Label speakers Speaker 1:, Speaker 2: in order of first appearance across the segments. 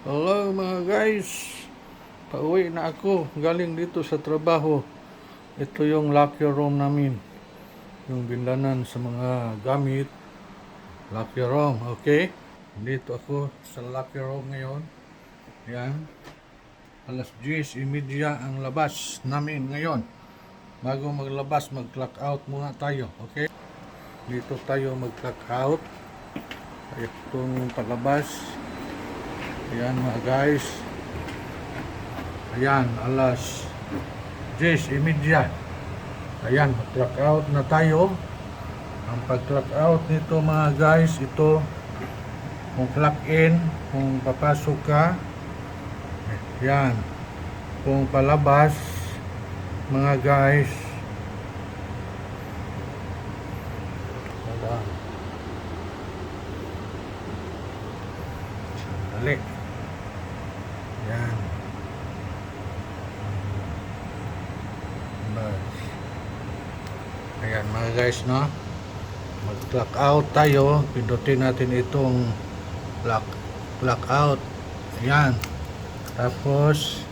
Speaker 1: Hello mga guys. Pauwi na ako. Galing dito sa trabaho. Ito yung locker room namin. Yung binlanan sa mga gamit. Locker room, okay? Dito ako sa locker room ngayon. Yan. Alas 10.30 ang labas namin ngayon. Bago maglabas, mag-clock out muna tayo, okay? Dito tayo mag-clock out. Itong palabas. Ayan mga guys. Ayan, alas 10.30. Ayan, mag-clock out na tayo. Ang pag-clock out nito mga guys, ito kung clock in, kung papasok ka, yan. Kung palabas, mga guys, Ayan. Sandali. Yan. Bas. Ayan mga guys, no? Mag-clock out tayo. Pindutin natin itong clock, clock out. Ayan. Tapos,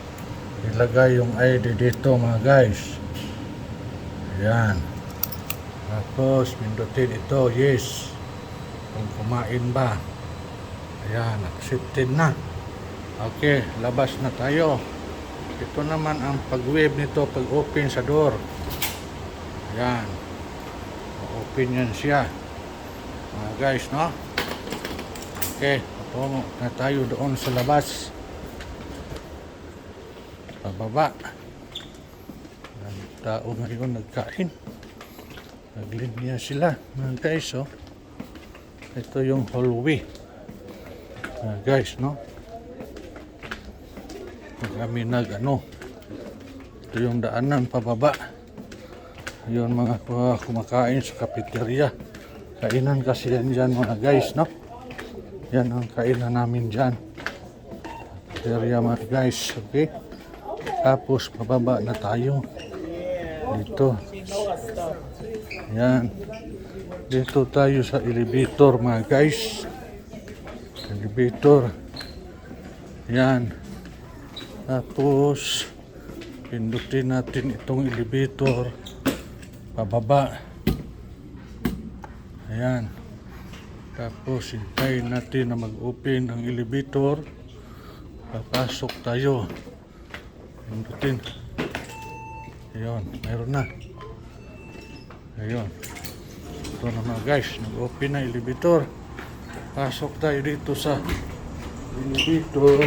Speaker 1: ilagay yung ID dito mga guys. Ayan. Tapos, pindutin ito. Yes. Kung kumain ba. Ayan, accepted na. Okay, labas na tayo. Ito naman ang pag-wave nito, pag-open sa door. Ayan. Open yan siya. Mga guys, no? Okay, patungo na tayo doon sa labas. Pababa. Ang tao ngayon nagkain. Naglinya sila, mga guys, oh. Ito yung hallway. Ah, guys, no? Kami nag, ano, ito yung daanan pababa. Yun mga ku- kumakain sa cafeteria. Kainan kasi yan dyan mga guys, no? Yan ang kainan namin dyan. Cafeteria mga guys, okay? Tapos pababa na tayo. Dito. Yan. Dito tayo sa elevator mga guys elevator yan tapos pindutin natin itong elevator pababa. Ayan. Tapos hintayin natin na mag-open ang elevator. Papasok tayo. Pindutin. Ayun mayroon na. Ayun ito na mga guys. Nag-open na elevator. Pasok tayo dito sa elevator.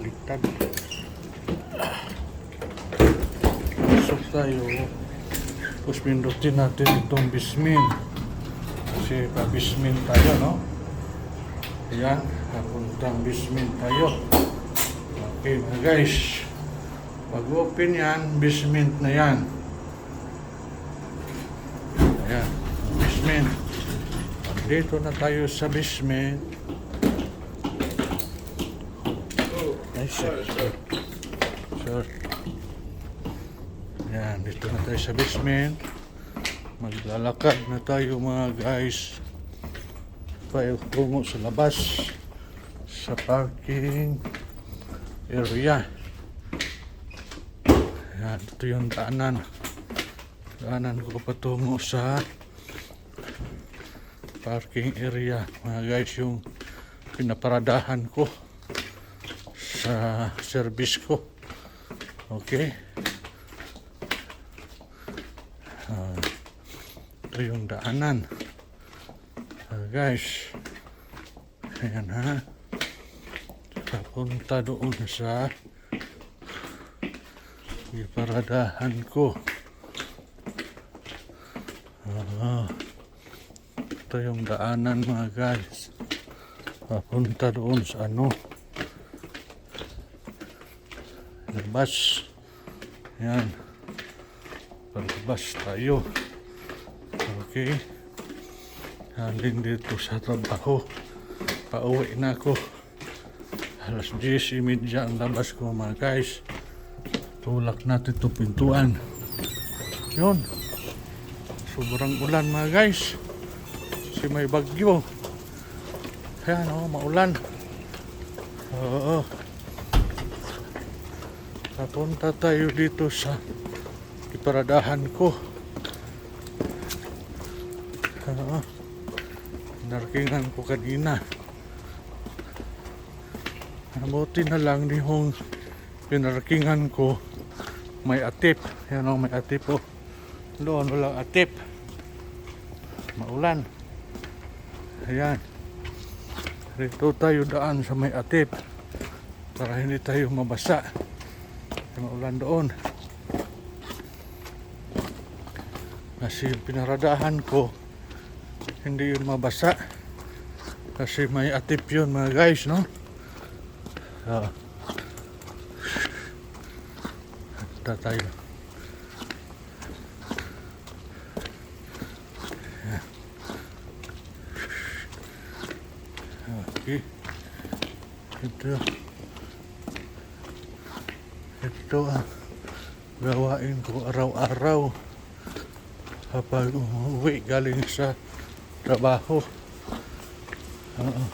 Speaker 1: Ligtad. Pasok tayo. Tapos pindutin natin itong bismin. Kasi pa-bismin tayo, no? Ayan, papuntang bismin tayo. Okay mga guys. Pag open yan, basement na yan. Ayan, basement. Dito na tayo sa basement. Ay, sir. Sir. Sir. Yan, dito na tayo sa basement. Maglalakad na tayo mga guys. Tayo tungo sa labas. Sa parking area. Yan, ito yung daanan. Daanan ko patungo sa parking area mga guys yung pinaparadahan ko sa service ko okay ito yung daanan. Ah, guys. Ayan ha? Papunta doon sa iparadahan ko. Ah ito yung daanan mga guys. Papunta doon sa ano? Labas. Yan palabas tayo okay. Haling dito sa trabaho. Pauwi na ako. Alas 10.30 ang labas ko mga guys. Tulak natin ito pintuan. Yun. Sobrang ulan mga guys. Kasi may bagyo. Ayan, oh, maulan. Oo. Napunta tayo dito sa iparadahan ko. Oo. Narkingan ko kanina. Mabuti na lang ni hong pinarkingan ko may atip. Yan o, may atip o. Doon walang atip. Maulan. Ayan. Rito tayo daan sa may atip para hindi tayo mabasa. Maulan doon. Kasi yung pinaradahan ko hindi yun mabasa. Kasi may atip yun mga guys, no? So, Punta tayo. Okay. Ito. Ito ang gawain ko araw-araw kapag umuwi galing sa trabaho. Oo.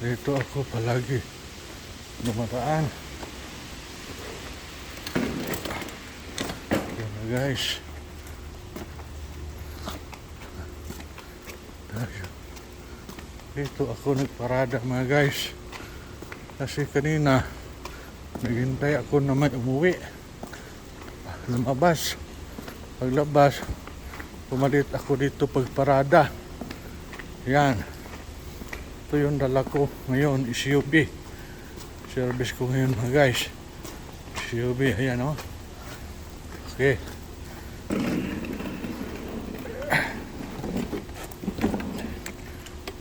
Speaker 1: Dito ako palagi dumaraan. Yan na guys. Dito ako nagparada mga guys. Kasi kanina naghintay ako na may umuwi. Lumabas. Paglabas, pumalit ako dito pagparada. Yan. Ito yung dala ko ngayon, SUV. Service ko ngayon mga guys. SUV, ayan o. Okay.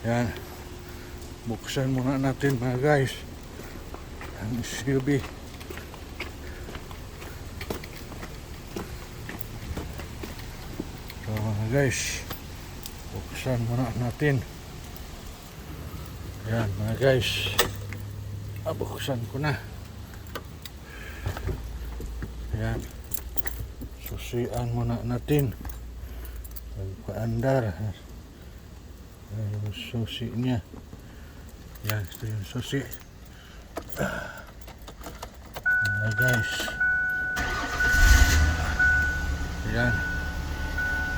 Speaker 1: Yan. Buksan muna natin mga guys. Ang SUV. So mga guys. Buksan muna natin. Yan mga guys. Ah, buksan ko na. Yan. Susian muna natin. Pagpaandar. Yan yung susi niya. Yan, ito yung susi. Mga guys. Yan.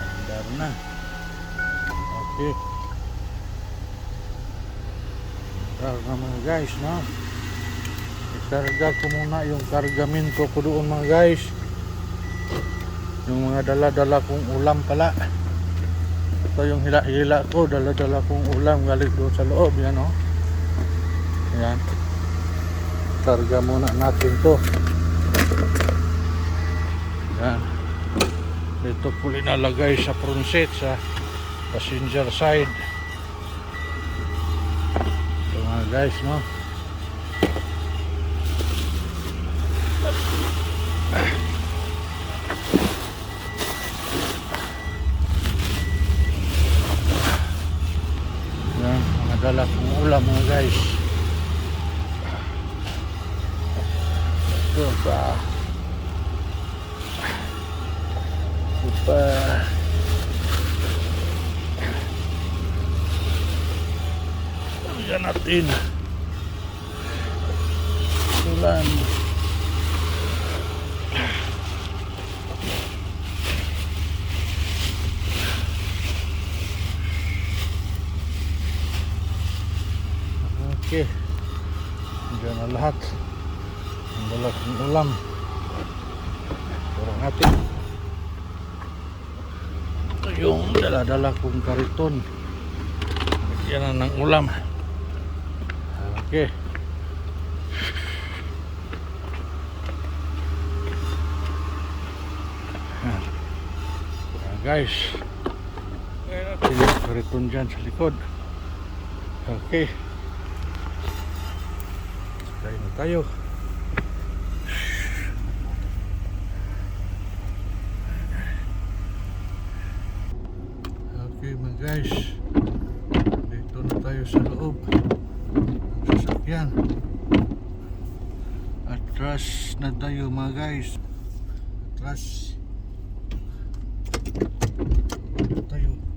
Speaker 1: Andar na. Okay. Andar na mga guys, no? Ikarga ko muna yung kargamento ko doon mga guys. Yung mga dala-dala kong ulam pala. Ito yung hila-hila ko, dala-dala kong ulam galing doon sa loob, yan o. Ayan. Karga muna natin to. Yan. Ito po linalagay sa front seat sa passenger side. Ito mga guys, no? Yan, mga dala kong ulam mga guys. Ito pa. Natin. Ulan. Okay. Diyan na lahat. Ang ulam. Natin. Ito yung dala-dala kong kariton. Yan na ng ulam. Okay. Yan. Yan, guys. Kariton dyan sa likod. Okay. Kain na tayo. Okay mga guys. Dito na tayo sa loob. Ang sasakyan. Atras na tayo mga guys. Atras. Tayo.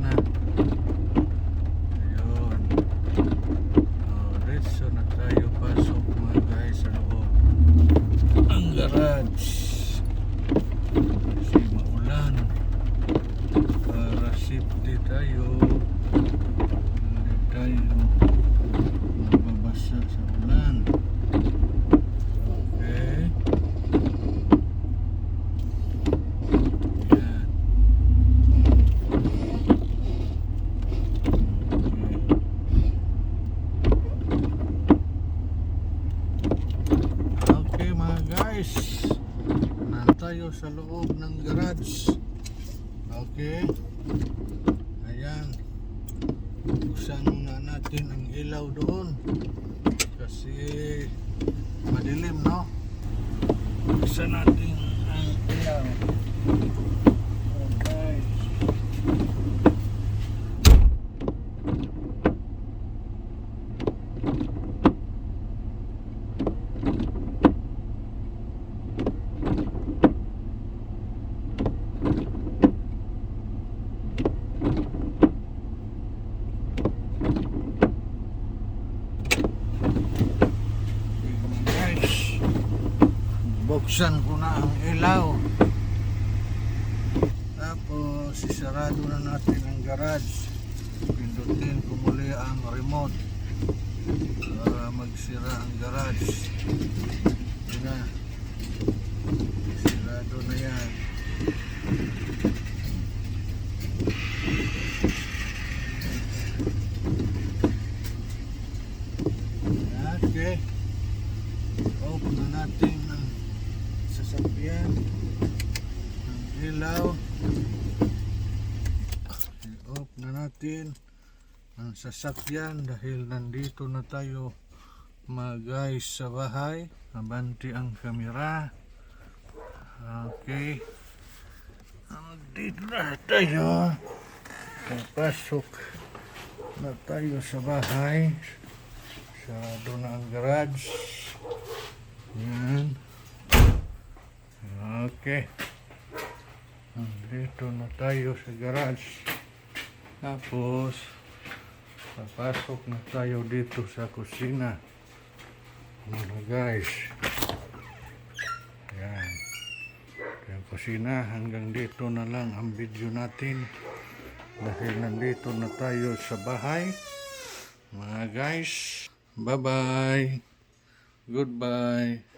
Speaker 1: na. Guys, tayo sa loob ng garage. Okay. Ayan. Buksan muna natin ang ilaw doon. Kasi madilim, no? Buksan natin ang ilaw. Okay. Guys, buksan ko na ang ilaw. Tapos, isarado na natin ang garage. Pindutin ko muli ang remote para magsira ang garage. Yun na. Isarado na yan. Okay. Open na natin ang sasakyan. Ang ilaw. I-off na natin ang sasakyan dahil nandito na tayo mga guys sa bahay. Abanti ang kamera. Okay. Nandito na tayo. Papasok na tayo sa bahay. Sarado na ang garage. Yan. Okay. Dito na tayo sa garage. Tapos, papasok na tayo dito sa kusina. Mga guys. Yan. Yung kusina, hanggang dito na lang ang video natin. Dahil nandito na tayo sa bahay. Mga guys, bye-bye. Goodbye.